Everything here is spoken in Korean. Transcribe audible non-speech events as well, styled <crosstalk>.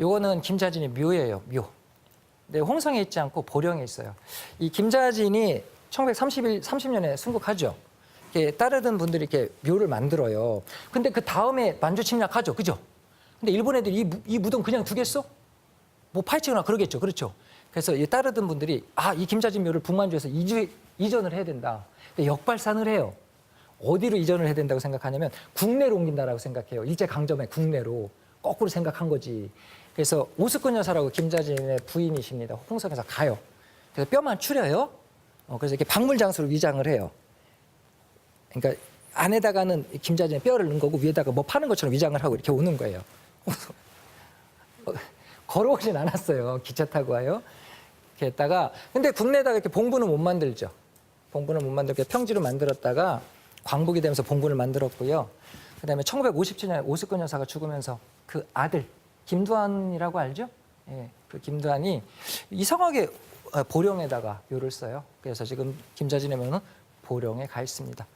요거는 김자진의 묘예요, 묘. 근데 홍성에 있지 않고 보령에 있어요. 이 김자진이 1931, 30년에 순국하죠. 이렇게 따르던 분들이 이렇게 묘를 만들어요. 근데 그 다음에 만주 침략하죠, 그죠? 근데 일본 애들이 이, 무- 이 무덤 그냥 두겠어? 뭐 파헤치거나 그러겠죠, 그렇죠? 그래서 이 따르던 분들이 아, 이 김자진 묘를 북만주에서 이주, 이전을 해야 된다. 근데 역발산을 해요. 어디로 이전을 해야 된다고 생각하냐면 국내로 옮긴다라고 생각해요. 일제 강점의 국내로 거꾸로 생각한 거지. 그래서 오스꾼 여사라고 김자진의 부인이십니다. 홍성에서 가요. 그래서 뼈만 추려요. 어, 그래서 이렇게 박물 장소로 위장을 해요. 그러니까 안에다가는 이 김자진의 뼈를 넣은 거고 위에다가 뭐 파는 것처럼 위장을 하고 이렇게 오는 거예요. <laughs> 어, 걸어오진 않았어요. 기차 타고 와요. 이렇게 했다가 근데 국내에다가 이렇게 봉부는 못 만들죠. 봉부는 못 만들게 평지로 만들었다가 광복이 되면서 봉부를 만들었고요. 그다음에 1957년에 오스꾼 여사가 죽으면서 그 아들 김두한이라고 알죠? 예, 그 김두한이 이상하게 어, 보령에다가 묘를 써요. 그래서 지금 김자진의 묘는 보령에 가 있습니다.